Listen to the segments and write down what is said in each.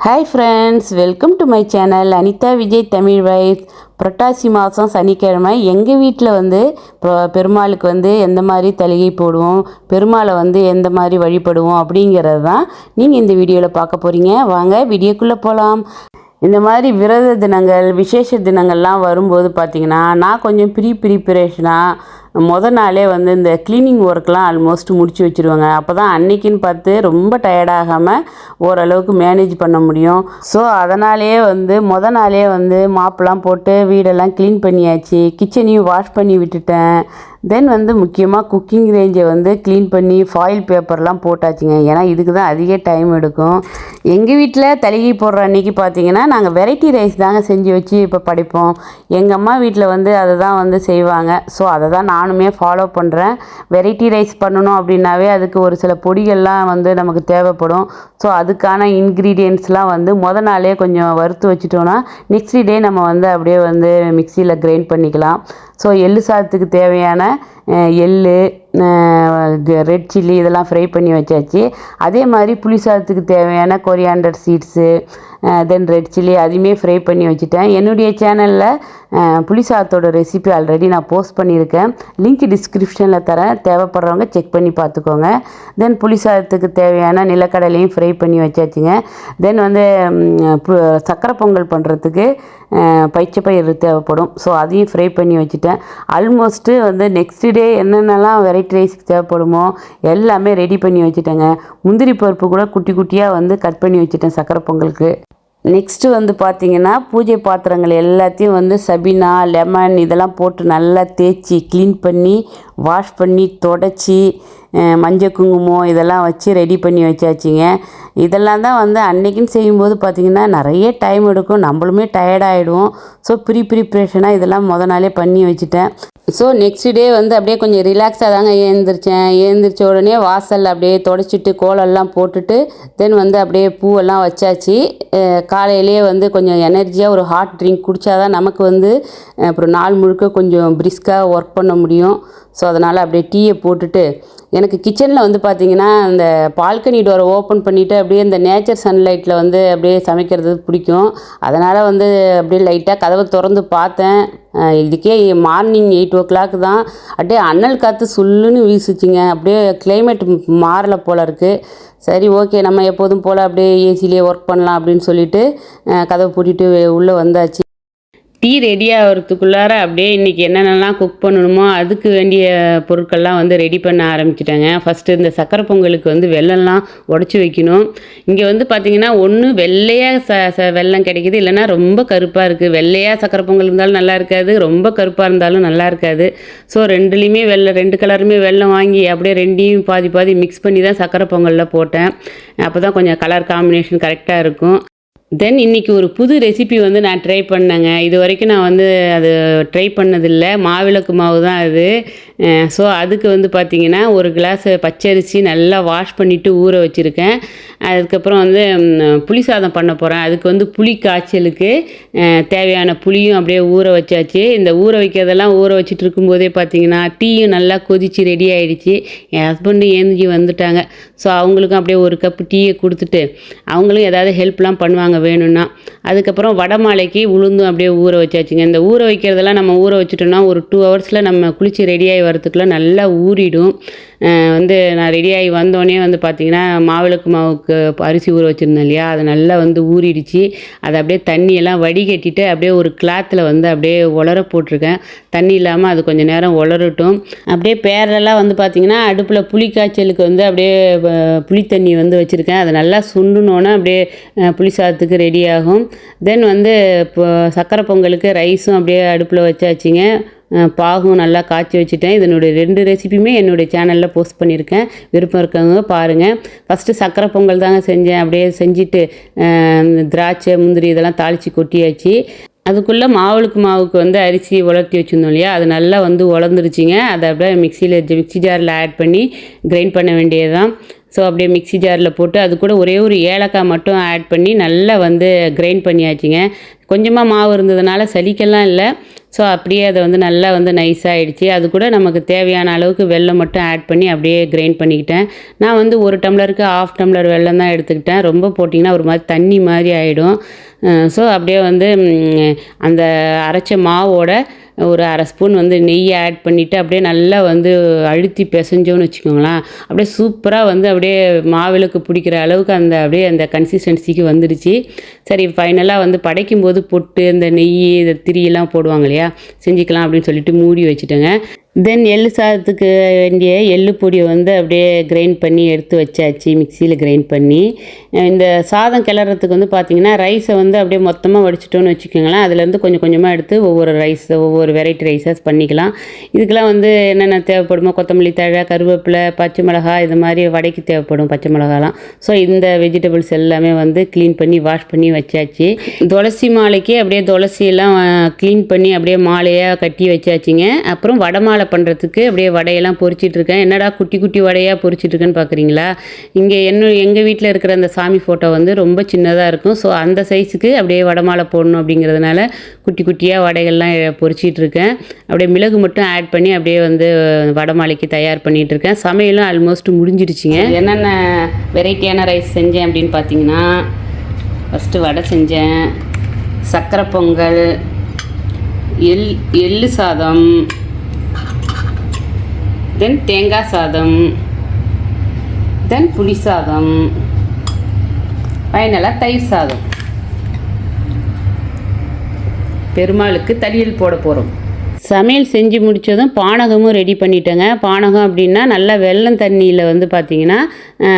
Hi friends welcome to my channel Anitha Vijay Tamil wise புரட்டாசி மாதம் சனிக்கிழமை. எங்கள் வீட்டில் வந்து பெருமாளுக்கு வந்து எந்த மாதிரி தலிகை போடுவோம் பெருமாளை வந்து எந்த மாதிரி வழிபடுவோம் அப்படிங்கிறது தான் நீங்கள் இந்த வீடியோவில் பார்க்க போகிறீங்க வாங்க வீடியோக்குள்ளே போகலாம் இந்த மாதிரி விரத தினங்கள் விசேஷ தினங்கள்லாம் வரும்போது பார்த்திங்கன்னா நான் கொஞ்சம் ப்ரீ ப்ரிப்பரேஷனாக மொதல் நாளே வந்து இந்த க்ளீனிங் ஒர்க்லாம் ஆல்மோஸ்ட் முடிச்சு வச்சுருவாங்க. அப்போ தான் அன்னைக்குன்னு பார்த்து ரொம்ப டயர்டாகாமல் ஓரளவுக்கு மேனேஜ் பண்ண முடியும். ஸோ அதனாலேயே வந்து முத நாளே வந்து மாப்பெல்லாம் போட்டு வீடெல்லாம் க்ளீன் பண்ணியாச்சு. கிச்சனையும் வாஷ் பண்ணி விட்டுட்டேன். தென் வந்து முக்கியமாக குக்கிங் ரேஞ்சை வந்து க்ளீன் பண்ணி ஃபாயில் பேப்பர்லாம் போட்டாச்சுங்க. ஏன்னா இதுக்கு தான் அதிக டைம் எடுக்கும். எங்கள் வீட்டில் தலிகை போடுற அன்னைக்கு பார்த்தீங்கன்னா நாங்கள் வெரைட்டி ரைஸ் தாங்க செஞ்சு வச்சு இப்போ படைப்போம். எங்கள் அம்மா வீட்டில் வந்து அதை தான் வந்து செய்வாங்க. ஸோ அதை தான் நானுமே ஃபாலோ பண்ணுறேன் வெரைட்டி ரைஸ் பண்ணணும் அப்படின்னாவே அதுக்கு ஒரு சில பொடிகள்லாம் வந்து நமக்கு தேவைப்படும். ஸோ அதுக்கான இன்க்ரீடியன்ட்ஸ்லாம் வந்து முத நாளே கொஞ்சம் வறுத்து வச்சுட்டோன்னா நெக்ஸ்ட் டே நம்ம வந்து அப்படியே வந்து மிக்சியில் கிரைண்ட் பண்ணிக்கலாம். ஸோ எள்ளு சாதத்துக்கு தேவையான எள் எள்ளு ரெட் சில்லி இதெல்லாம் ஃப்ரை பண்ணி வச்சாச்சு. அதே மாதிரி புளி சாதத்துக்கு தேவையான coriander seeds then red chilli அதையுமே ஃப்ரை பண்ணி வச்சுட்டேன். என்னுடைய சேனலில் புளி சாதத்தோட ரெசிபி ஆல்ரெடி நான் போஸ்ட் பண்ணியிருக்கேன். லிங்க் டிஸ்கிரிப்ஷனில் தரேன். தேவைப்படுறவங்க செக் பண்ணி பார்த்துக்கோங்க. தென் புளி சாதத்துக்கு தேவையான நிலக்கடலையும் ஃப்ரை பண்ணி வச்சாச்சுங்க. தென் வந்து பு- சக்கரை பொங்கல் பண்ணுறதுக்கு பயிர் தேவைப்படும். ஸோ அதையும் ஃப்ரை பண்ணி வச்சுட்டேன். ஆல்மோஸ்ட்டு வந்து நெக்ஸ்ட் டே என்னென்னலாம் வெரைட்டி ரைஸ்க்கு தேவைப்படுமோ எல்லாமே ரெடி பண்ணி வச்சுட்டேங்க. முந்திரி பருப்பு கூட குட்டி குட்டியாக வந்து கட் பண்ணி வச்சுட்டேன் சக்கரை பொங்கலுக்கு. நெக்ஸ்ட்டு வந்து பார்த்திங்கன்னா பூஜை பாத்திரங்கள் எல்லாத்தையும் வந்து சபினா லெமன் இதெல்லாம் போட்டு நல்லா தேய்ச்சி க்ளீன் பண்ணி வாஷ் பண்ணி தொடச்சி மஞ்சள் குங்குமம் இதெல்லாம் வச்சு ரெடி பண்ணி வச்சாச்சுங்க. இதெல்லாம் தான் வந்து அன்னைக்குன்னு செய்யும்போது பார்த்திங்கன்னா நிறைய டைம் எடுக்கும். நம்மளுமே டயர்டாகிடுவோம் ஸோ ப்ரீ ப்ரிப்ரேஷனாக இதெல்லாம் முத நாளே பண்ணி வச்சுட்டேன். ஸோ நெக்ஸ்ட் டே வந்து அப்படியே கொஞ்சம் ரிலாக்ஸாக தாங்க ஏந்திரிச்சேன். ஏந்திரிச்ச உடனே வாசல் அப்படியே தொடச்சிட்டு கோலெல்லாம் போட்டுட்டு தென் வந்து அப்படியே பூவெல்லாம் வச்சாச்சு. காலையிலேயே வந்து கொஞ்சம் எனர்ஜியாக ஒரு ஹாட் ட்ரிங்க் குடித்தாதான் நமக்கு வந்து அப்புறம் நாள் முழுக்க கொஞ்சம் பிரிஸ்காக ஒர்க் பண்ண முடியும். ஸோ அதனால் அப்படியே டீயை போட்டுட்டு எனக்கு கிச்சனில் வந்து பார்த்திங்கன்னா இந்த பால்கனி டோரை ஓப்பன் பண்ணிவிட்டு அப்படியே இந்த நேச்சர் சன்லைட்டில் வந்து அப்படியே சமைக்கிறது பிடிக்கும். அதனால் வந்து அப்படியே லைட்டாக கதவை திறந்து பார்த்தேன். இதுக்கே மார்னிங் எயிட் ஓ கிளாக் தான். அப்படியே அண்ணல் காற்று சுல்லுன்னு வீசுச்சுங்க. அப்படியே கிளைமேட் மாறல போல இருக்குது சரி ஓகே நம்ம எப்போதும் போல் அப்படியே ஏசிலேயே ஒர்க் பண்ணலாம் அப்படின்னு சொல்லிட்டு கதவை பூட்டிட்டு உள்ளே வந்தாச்சு. டீ ரெடி ஆகிறதுக்குள்ளார அப்படியே இன்றைக்கி என்னென்னலாம் குக் பண்ணணுமோ அதுக்கு வேண்டிய பொருட்கள்லாம் வந்து ரெடி பண்ண ஆரம்பிச்சிட்டாங்க. ஃபஸ்ட்டு இந்த சக்கரை பொங்கலுக்கு வந்து வெள்ளம்லாம் உடச்சி வைக்கணும். இங்கே வந்து பார்த்திங்கன்னா ஒன்று வெள்ளையாக ச ச வெள்ளம் கிடைக்கிது. இல்லைன்னா ரொம்ப கருப்பாக இருக்குது வெள்ளையாக சக்கரை பொங்கல் இருந்தாலும் நல்லா இருக்காது. ரொம்ப கருப்பாக இருந்தாலும் நல்லா இருக்காது. ஸோ ரெண்டுலேயுமே வெள்ளை ரெண்டு கலருமே வெல்லம் வாங்கி அப்படியே ரெண்டையும் பாதி பாதி மிக்ஸ் பண்ணி தான் சக்கரை பொங்கலில் போட்டேன். அப்போ தான் கொஞ்சம் கலர் காம்பினேஷன் கரெக்டாக இருக்கும். தென் இன்னைக்கு ஒரு புது ரெசிபி வந்து நான் ட்ரை பண்ணேங்க. இது வரைக்கும் நான் வந்து அது ட்ரை பண்ணதில்லை. மாவிளக்கு மாவு தான் அது. ஸோ அதுக்கு வந்து பார்த்திங்கன்னா ஒரு கிளாஸ் பச்சரிசி நல்லா வாஷ் பண்ணிவிட்டு ஊற வச்சுருக்கேன். அதுக்கப்புறம் வந்து புளி சாதம் பண்ண போகிறேன் அதுக்கு வந்து புளி காய்ச்சலுக்கு தேவையான புளியும் அப்படியே ஊற வச்சாச்சு. இந்த ஊற வைக்கிறதெல்லாம் ஊற வச்சுட்டு இருக்கும்போதே பார்த்தீங்கன்னா டீயும் நல்லா கொதித்து ரெடி ஆகிடுச்சு என் ஹஸ்பண்டும் ஏந்திரிச்சு வந்துட்டாங்க. ஸோ அவங்களுக்கும் அப்படியே ஒரு கப் டீயை கொடுத்துட்டு அவங்களும் ஏதாவது ஹெல்ப்லாம் பண்ணுவாங்க வேணும்னா. அதுக்கப்புறம் வடமாலைக்கு உளுந்தும் அப்படியே ஊற வச்சாச்சுங்க. இந்த ஊற வைக்கிறதெல்லாம் நம்ம ஊற வச்சுட்டோம்னா ஒரு டூ ஹவர்ஸில் நம்ம குளித்து ரெடியாகி வரதுக்குள்ள நல்லா ஊறிடும். வந்து நான் ரெடியாகி வந்தோடனே வந்து பார்த்திங்கன்னா மாவிளக்கு மாவுக்கு அரிசி ஊற வச்சுருந்தேன் இல்லையா? அது நல்லா வந்து ஊறிடுச்சு. அதை அப்படியே தண்ணியெல்லாம் வடிகட்டிட்டு அப்படியே ஒரு கிளாத்தில் வந்து அப்படியே உலர போட்டிருக்கேன். தண்ணி இல்லாமல் அது கொஞ்சம் நேரம் உலரட்டும். அப்படியே பேரெல்லாம் வந்து பார்த்திங்கன்னா அடுப்பில் புளி காய்ச்சலுக்கு வந்து அப்படியே புளி தண்ணி வந்து வச்சுருக்கேன். அதை நல்லா சுண்டுனோன்னே அப்படியே புளி சாதத்துக்கு ரெடி ஆகும். தென் வந்து இப்போ சக்கரை பொங்கலுக்கு ரைஸும் அப்படியே அடுப்பில் வச்சாச்சுங்க. பாகும் நல்லா காய்ச்சி வச்சுட்டேன். இதனுடைய ரெண்டு ரெசிபியுமே என்னுடைய சேனலில் போஸ்ட் பண்ணியிருக்கேன். விருப்பம் இருக்கவங்க பாருங்கள் ஃபஸ்ட்டு சக்கரை பொங்கல் தாங்க செஞ்சேன். அப்படியே செஞ்சுட்டு திராட்சை முந்திரி இதெல்லாம் தாளித்து கொட்டியாச்சு. அதுக்குள்ளே மாவுளுக்கு மாவுக்கு வந்து அரிசி உலர்த்தி வச்சுருந்தோம் இல்லையா? அது நல்லா வந்து உலர்ந்துருச்சிங்க. அதை அப்படியே மிக்சியில் மிக்ஸி ஜாரில் ஆட் பண்ணி கிரைண்ட் பண்ண வேண்டியது தான் ஸோ அப்படியே மிக்ஸி ஜாரில் போட்டு அது கூட ஒரே ஒரு ஏலக்காய் மட்டும் ஆட் பண்ணி நல்லா வந்து கிரைண்ட் பண்ணியாச்சுங்க. கொஞ்சமாக மாவு இருந்ததுனால சளிக்கெல்லாம் இல்லை. ஸோ அப்படியே அதை வந்து நல்லா வந்து நைஸ் ஆகிடுச்சி அது கூட நமக்கு தேவையான அளவுக்கு வெள்ளம் மட்டும் ஆட் பண்ணி அப்படியே கிரைண்ட் பண்ணிக்கிட்டேன். நான் வந்து ஒரு டம்ளருக்கு ஆஃப் டம்ளர் வெல்லம் தான் எடுத்துக்கிட்டேன். ரொம்ப போட்டிங்கன்னா ஒரு மாதிரி தண்ணி மாதிரி ஆகிடும் ஸோ அப்படியே வந்து அந்த அரைச்ச மாவோட ஒரு அரை ஸ்பூன் வந்து நெய் ஆட் பண்ணிவிட்டு அப்படியே நல்லா வந்து அழுத்தி பிசைஞ்சோன்னு வச்சுக்கோங்களேன். அப்படியே சூப்பராக வந்து அப்படியே மாவிளக்கு பிடிக்கிற அளவுக்கு அந்த அப்படியே அந்த கன்சிஸ்டன்சிக்கு வந்துடுச்சு. சரி ஃபைனலாக வந்து படைக்கும் போது பொட்டு இந்த நெய் இந்த திரியெல்லாம் போடுவாங்க இல்லையா? செஞ்சுக்கலாம் அப்படின்னு சொல்லிட்டு மூடி வச்சுட்டேங்க. தென் எள்ளு சாதத்துக்கு வேண்டிய எள்ளு பொடியை வந்து அப்படியே கிரைண்ட் பண்ணி எடுத்து வச்சாச்சு மிக்சியில் கிரைண்ட் பண்ணி. இந்த சாதம் கிளறதுக்கு வந்து பார்த்திங்கன்னா ரைஸை வந்து அப்படியே மொத்தமாக வடிச்சிட்டோன்னு வச்சுக்கோங்களேன். அதுலேருந்து கொஞ்சம் கொஞ்சமாக எடுத்து ஒவ்வொரு ரைஸ் ஒவ்வொரு வெரைட்டி ரைஸஸ் பண்ணிக்கலாம். இதுக்கெல்லாம் வந்து என்னென்ன தேவைப்படுமோ கொத்தமல்லி தழை கருவேப்பிலை பச்சை மிளகாய் இது மாதிரி வடைக்கு தேவைப்படும் பச்சை மிளகாலாம். ஸோ இந்த வெஜிடபிள்ஸ் எல்லாமே வந்து க்ளீன் பண்ணி வாஷ் பண்ணி வச்சாச்சு. துளசி மாலைக்கு அப்படியே துளசியெல்லாம் க்ளீன் பண்ணி அப்படியே மாலையாக கட்டி வச்சாச்சுங்க. அப்புறம் வடை மாலை பண்ணுறதுக்கு அப்படியே வடையெல்லாம் பொறிச்சிட்ருக்கேன் என்னடா குட்டி குட்டி வடையாக பொரிச்சிட்டு இருக்கேன்னு பார்க்குறீங்களா இங்கே என்ன எங்கள் வீட்டில் இருக்கிற அந்த சாமி ஃபோட்டோ வந்து ரொம்ப சின்னதாக இருக்கும். ஸோ அந்த சைஸுக்கு அப்படியே வடை மாலை போடணும் அப்படிங்கிறதுனால குட்டி குட்டியாக வடைகள்லாம் பொறிச்சிட்ருக்கேன் அப்படியே மிளகு மட்டும் ஆட் பண்ணி அப்படியே வந்து வடை மாலைக்கு தயார் பண்ணிகிட்ருக்கேன் இருக்கேன் சமையலும் ஆல்மோஸ்ட் முடிஞ்சிடுச்சிங்க. என்னென்ன வெரைட்டியான ரைஸ் செஞ்சேன் அப்படின்னு பார்த்தீங்கன்னா ஃபஸ்ட்டு வடை செஞ்சேன். சக்கரை பொங்கல் எள் எள்ளு சாதம் தென் தேங்காய் சாதம் தென் புளி சாதம் ஃபைனலாக தயிர் சாதம். பெருமாளுக்கு தலியல் போட போகிறோம் சமையல் செஞ்சு முடித்ததும் பானகமும் ரெடி பண்ணிட்டேங்க. பானகம் அப்படின்னா நல்லா வெள்ளம் தண்ணியில் வந்து பார்த்திங்கன்னா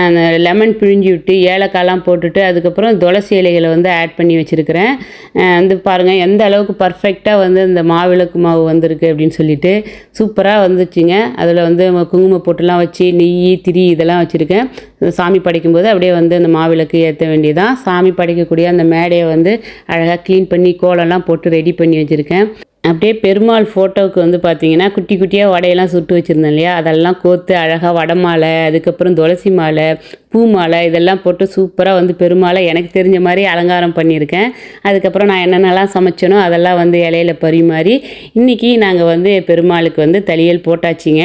அந்த லெமன் பிழிஞ்சு விட்டு ஏலக்காயெலாம் போட்டுட்டு அதுக்கப்புறம் துளசி இலைகளை வந்து ஆட் பண்ணி வச்சுருக்கிறேன். வந்து பாருங்கள் எந்த அளவுக்கு பர்ஃபெக்டாக வந்து இந்த மாவிளக்கு மாவு வந்திருக்கு அப்படின்னு சொல்லிட்டு சூப்பராக வந்துச்சுங்க. அதில் வந்து குங்கும போட்டுலாம் வச்சு நெய் திரி இதெல்லாம் வச்சுருக்கேன். சாமி படைக்கும்போது அப்படியே வந்து அந்த மாவிளக்கு ஏற்ற வேண்டியதான் சாமி படைக்கக்கூடிய அந்த மேடையை வந்து அழகாக க்ளீன் பண்ணி கோலம்லாம் போட்டு ரெடி பண்ணி வச்சுருக்கேன். அப்படியே பெருமாள் ஃபோட்டோவுக்கு வந்து பார்த்தீங்கன்னா குட்டி குட்டியாக வடையெல்லாம் சுட்டு வச்சுருந்தேன் இல்லையா? அதெல்லாம் கோர்த்து அழகாக வடை மாலை அதுக்கப்புறம் துளசி மாலை பூ மாலை இதெல்லாம் போட்டு சூப்பராக வந்து பெருமாளை எனக்கு தெரிஞ்ச மாதிரி அலங்காரம் பண்ணியிருக்கேன். அதுக்கப்புறம் நான் என்னென்னலாம் சமைச்சேனோ அதெல்லாம் வந்து இலையில பரிமாறி இன்றைக்கி நாங்கள் வந்து பெருமாளுக்கு வந்து தலியல் போட்டாச்சுங்க.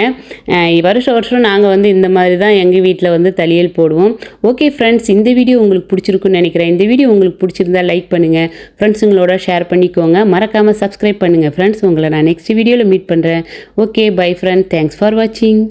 வருஷம் வருஷம் நாங்கள் வந்து இந்த மாதிரி தான் எங்கள் வீட்டில் வந்து தலியல் போடுவோம். ஓகே ஃப்ரெண்ட்ஸ் இந்த வீடியோ உங்களுக்கு பிடிச்சிருக்குன்னு நினைக்கிறேன். இந்த வீடியோ உங்களுக்கு பிடிச்சிருந்தா லைக் பண்ணுங்கள் ஃப்ரெண்ட்ஸுங்களோட ஷேர் பண்ணிக்கோங்க. மறக்காமல் சப்ஸ்கிரைப் பண்ணுங்கள் ஃப்ரெண்ட்ஸ் உங்களை நான் நெக்ஸ்ட் வீடியோவில் மீட் பண்ணுறேன் okay bye friend thanks for வாட்சிங்